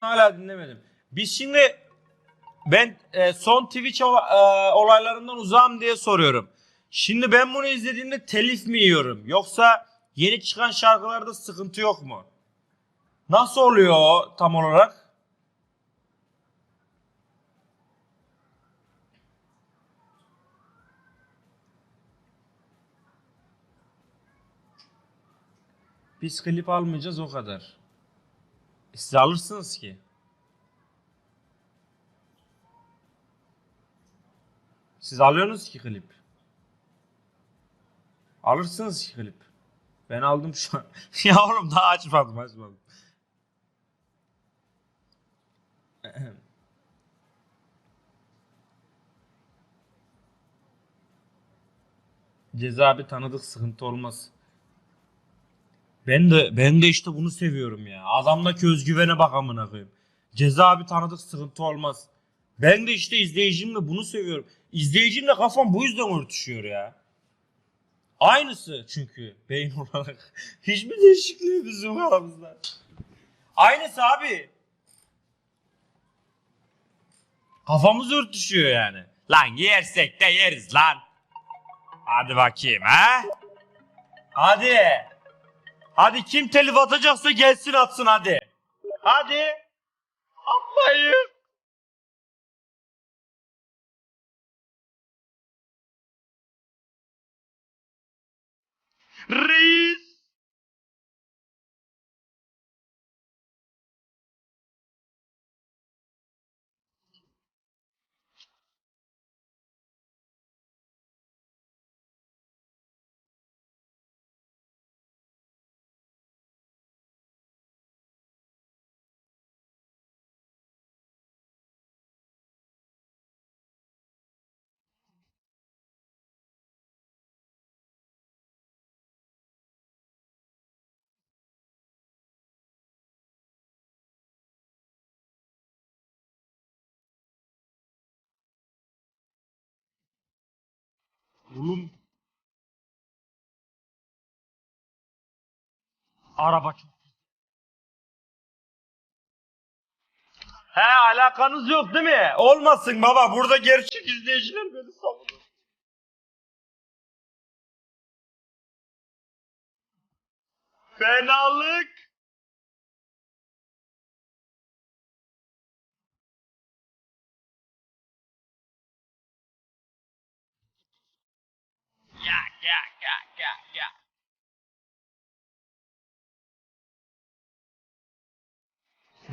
hala dinlemedim. Biz şimdi ben e, son Twitch ola- e, olaylarından uzağım diye soruyorum. Şimdi ben bunu izlediğimde telif mi yiyorum? Yoksa yeni çıkan şarkılarda sıkıntı yok mu? Nasıl oluyor o tam olarak? Biz klip almayacağız o kadar. Siz alırsınız ki. Siz alıyorsunuz ki klip. Alırsınız ki klip. Ben aldım şu an. ya oğlum daha açmadım açmadım. Ceza bir tanıdık sıkıntı olmaz. Ben de ben de işte bunu seviyorum ya. Adamdaki özgüvene bak amına koyayım. Ceza bir tanıdık sıkıntı olmaz. Ben de işte izleyicimle bunu seviyorum. İzleyicimle kafam bu yüzden örtüşüyor ya. Aynısı çünkü beyin olarak. Hiçbir değişikliği bizim aramızda. Aynısı abi. Kafamız örtüşüyor yani. Lan yersek de yeriz lan. Hadi bakayım ha. Hadi. Hadi kim telif atacaksa gelsin atsın hadi. Hadi. Atmayın. Reis. Oğlum. Araba çok. He alakanız yok değil mi? Olmasın baba. Burada gerçek izleyiciler beni savunur. Fenalık. Ya ya ya ya.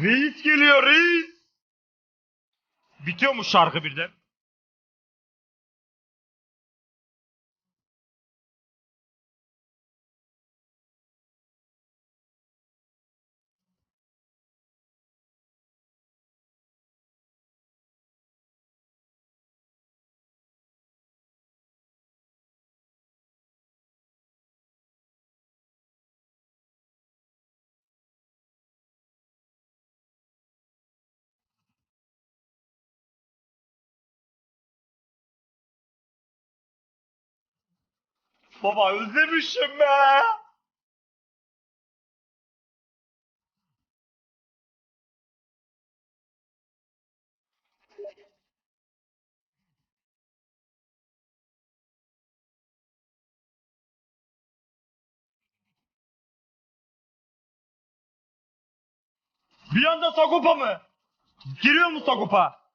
Reis geliyor reis. Bitiyor mu şarkı birden? Baba özlemişim be. Bir anda Sagopa mı? Giriyor mu Sagopa?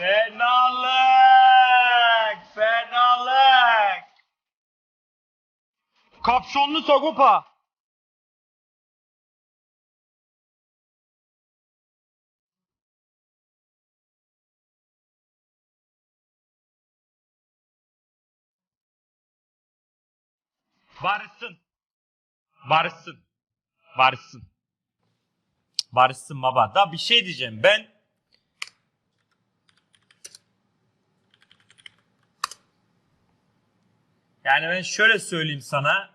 Fenalık! Fenalık! Kapşonlu Sagopa! Barışsın. Barışsın. Barışsın. Barışsın baba. Da bir şey diyeceğim. Ben Yani ben şöyle söyleyeyim sana.